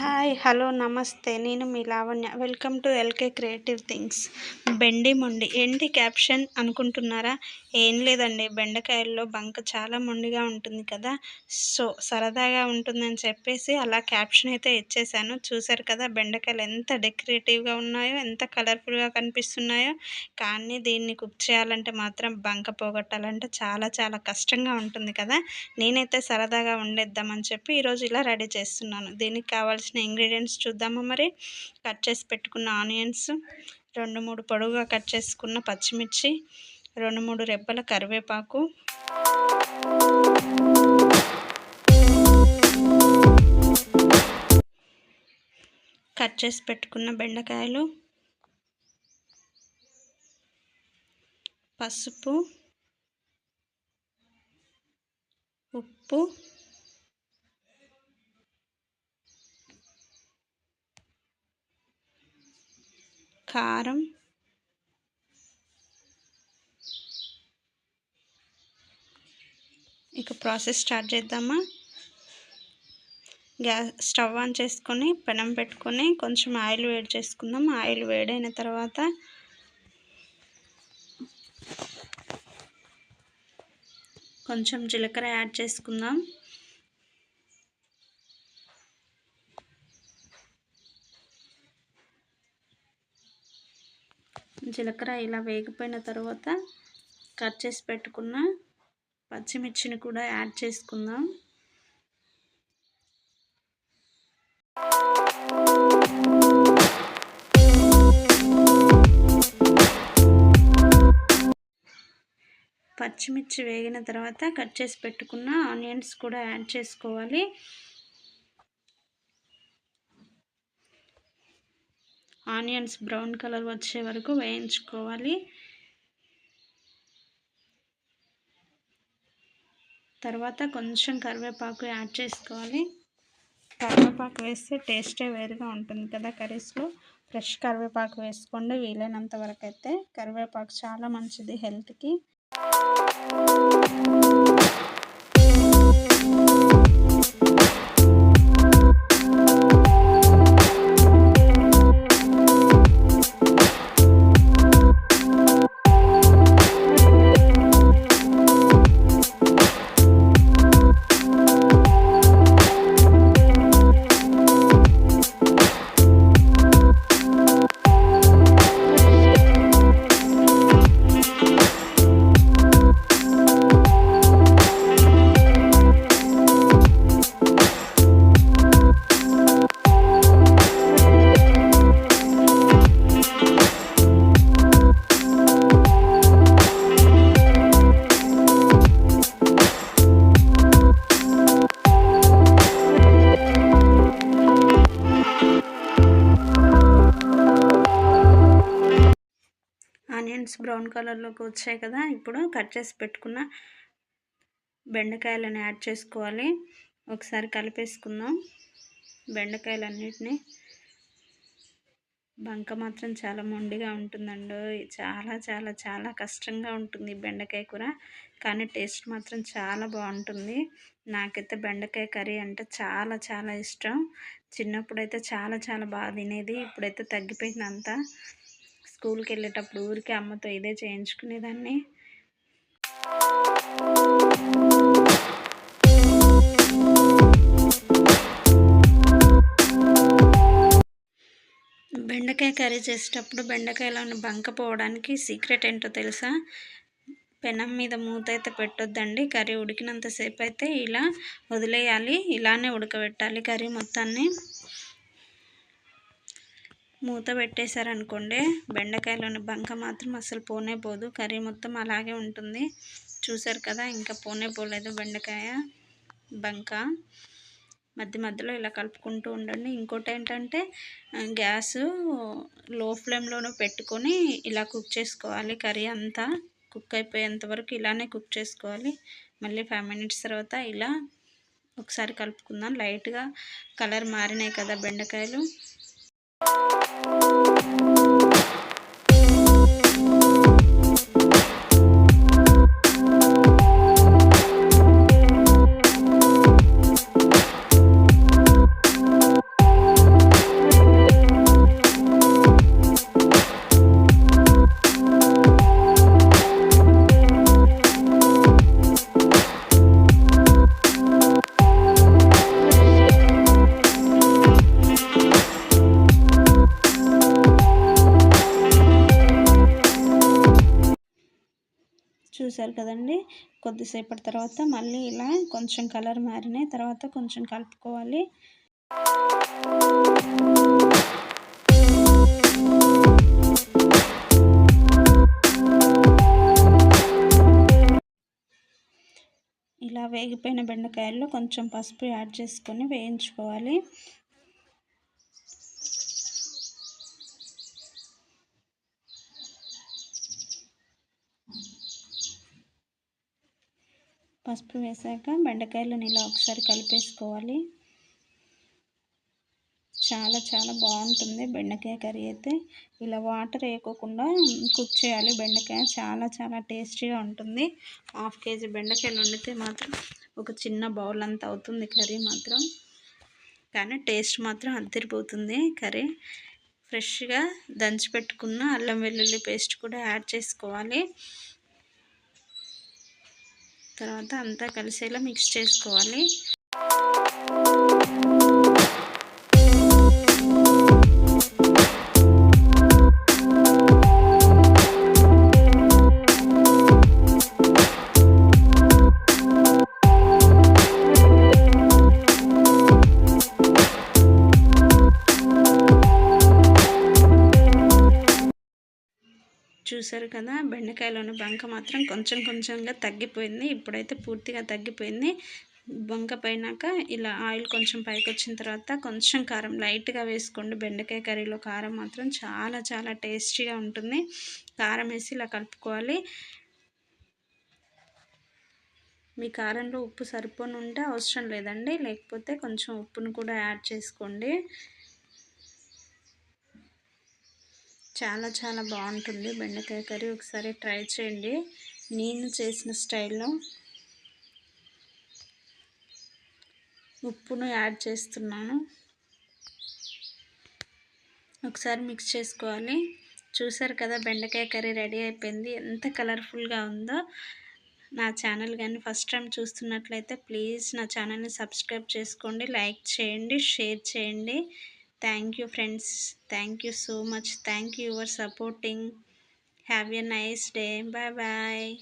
Hi hello నమస్తే. నేను మీ Lavanya. Welcome to LK creative things. బెండి మొండి. ఏంటి క్యాప్షన్ అనుకుంటున్నారా? ఏం లేదండి. బెండకాయల్లో బంక చాలా మొండిగా ఉంటుంది కదా. సో సరదాగా ఉంటుందని చెప్పేసి అలా క్యాప్షన్ అయితే ఇచ్చేసాను చూశారు కదా బెండకాయలు ఎంత డెకరేటివ్గా ఉన్నాయో ఎంత కలర్ఫుల్గా కనిపిస్తున్నాయో. కానీ దీన్ని కుక్ చేయాలంటే మాత్రం బంక పోగొట్టాలంటే చాలా చాలా కష్టంగా ఉంటుంది కదా. నేనైతే సరదాగా ఉండేద్దామని చెప్పి ఈరోజు ఇలా రెడీ చేస్తున్నాను. దీనికి కావాల్సిన ఇంగ్రీడియంట్స్ చూద్దామా మరి? కట్ చేసి పెట్టుకున్న ఆనియన్స్ రెండు మూడు పొడవుగా కట్ చేసుకున్న పచ్చిమిర్చి రెండు మూడు రెబ్బల కరివేపాకు. కట్ చేసి పెట్టుకున్న బెండకాయలు పసుపు ఉప్పు కారం. ఇక ప్రాసెస్ స్టార్ట్ చేద్దామా? గ్యాస్ స్టవ్ ఆన్ చేసుకొని పెనం పెట్టుకొని కొంచెం ఆయిల్ వేడి చేసుకుందాం. ఆయిల్ వేడైన తర్వాత కొంచెం జీలకర్ర యాడ్ చేసుకుందాం. జీలకర్ర ఇలా వేగిపోయిన తర్వాత కట్ చేసి పెట్టుకున్న పచ్చిమిర్చిని కూడా యాడ్ చేసుకుందాం. పచ్చిమిర్చి వేగిన తర్వాత కట్ చేసి పెట్టుకున్న ఆనియన్స్ కూడా యాడ్ చేసుకోవాలి. ఆనియన్స్ బ్రౌన్ కలర్ వచ్చే వరకు వేయించుకోవాలి. తర్వాత కొంచెం కరివేపాకు యాడ్ చేసుకోవాలి. కరివేపాకు వేస్తే టేస్టే వేరుగా ఉంటుంది కదా కర్రీస్లో. ఫ్రెష్ కరివేపాకు వేసుకోండి వీలైనంత వరకు అయితే కరివేపాకు చాలా మంచిది హెల్త్కి. ఫ్రెండ్స్ బ్రౌన్ కలర్లోకి వచ్చాయి కదా ఇప్పుడు కట్ చేసి పెట్టుకున్న బెండకాయలను యాడ్ చేసుకోవాలి. ఒకసారి కలిపేసుకుందాం. బెండకాయలన్నిటిని బంక మాత్రం చాలా మొండిగా ఉంటుందండి. చాలా చాలా చాలా కష్టంగా ఉంటుంది బెండకాయ కూర కానీ టేస్ట్ మాత్రం చాలా బాగుంటుంది. నాకైతే బెండకాయ కర్రీ అంటే చాలా చాలా ఇష్టం. చిన్నప్పుడైతే చాలా చాలా బాగా తినేది ఇప్పుడైతే తగ్గిపోయింది అంతా స్కూల్కి వెళ్ళేటప్పుడు ఊరికే అమ్మతో ఇదే చేయించుకునేదాన్ని. బెండకాయ కర్రీ చేసేటప్పుడు బెండకాయలోని బంక పోవడానికి సీక్రెట్ ఏంటో తెలుసా? పెనం మీద మూత అయితే పెట్టొద్దండి. కర్రీ ఉడికినంతసేపు అయితే ఇలా వదిలేయాలి. ఇలానే ఉడకబెట్టాలి కర్రీ మొత్తాన్ని. మూత పెట్టేశారనుకోండి బెండకాయలోని బంక మాత్రం అసలు పోనే పోదు. కర్రీ మొత్తం అలాగే ఉంటుంది. చూసారు కదా ఇంకా పోనే పోలేదు బెండకాయ బంక. మధ్య మధ్యలో ఇలా కలుపుకుంటూ ఉండండి. ఇంకోటి ఏంటంటే గ్యాస్లో ఫ్లేమ్లోనూ పెట్టుకొని ఇలా కుక్ చేసుకోవాలి. కర్రీ అంతా కుక్ అయిపోయేంత వరకు ఇలానే కుక్ చేసుకోవాలి. మళ్ళీ ఫైవ్ మినిట్స్ తర్వాత ఇలా ఒకసారి కలుపుకుందాం. లైట్గా కలర్ మారినాయి కదా బెండకాయలు. あ! చూసారు కదండి. కొద్దిసేపటి తర్వాత మళ్ళీ ఇలా కొంచెం కలర్ మారినాయి. తర్వాత కొంచెం కలుపుకోవాలి. ఇలా వేగిపోయిన బెండకాయల్లో కొంచెం పసుపు యాడ్ చేసుకొని వేయించుకోవాలి. పసుపు వేసాక బెండకాయలను ఇలా ఒకసారి కలిపేసుకోవాలి. చాలా చాలా బాగుంటుంది బెండకాయ కర్రీ అయితే. ఇలా వాటర్ వేయకోకుండా కుక్ చేయాలి బెండకాయ. చాలా చాలా టేస్టీగా ఉంటుంది. హాఫ్ కేజీ బెండకాయలు వండితే మాత్రం ఒక చిన్న బౌల్ అంత అవుతుంది కర్రీ మాత్రం. కానీ టేస్ట్ మాత్రం అద్దరిపోతుంది కర్రీ. ఫ్రెష్గా దంచి పెట్టుకున్న అల్లం వెల్లుల్లి పేస్ట్ కూడా యాడ్ చేసుకోవాలి. తర్వాత అంతా కలిసేలా మిక్స్ చేసుకోవాలి. చూసారు కదా బెండకాయలోని బంక మాత్రం కొంచెం కొంచెంగా తగ్గిపోయింది. ఇప్పుడైతే పూర్తిగా తగ్గిపోయింది. బంక పైనాక ఇలా ఆయిల్ కొంచెం పైకి వచ్చిన తర్వాత కొంచెం కారం లైట్గా వేసుకోండి. బెండకాయ కర్రీలో కారం మాత్రం చాలా చాలా టేస్టీగా ఉంటుంది. కారం వేసి ఇలా కలుపుకోవాలి. మీ కారంలో ఉప్పు సరిపోని ఉంటే అవసరం లేదండి. లేకపోతే కొంచెం ఉప్పును కూడా యాడ్ చేసుకోండి. చాలా చాలా బాగుంటుంది. బెండకాయ కర్రీ ఒకసారి ట్రై చేయండి. నేను చేసిన స్టైల్లో ఉప్పును యాడ్ చేస్తున్నాను. ఒకసారి మిక్స్ చేసుకోవాలి. చూసారు కదా బెండకాయ కర్రీ రెడీ అయిపోయింది. ఎంత కలర్ఫుల్గా ఉందో నా ఛానల్. కానీ ఫస్ట్ టైం చూస్తున్నట్లయితే ప్లీజ్ నా ఛానల్ని సబ్స్క్రైబ్ చేసుకోండి లైక్ చేయండి షేర్ చేయండి. Thank you friends. Thank you so much. Thank you for supporting. Have a nice day. Bye bye.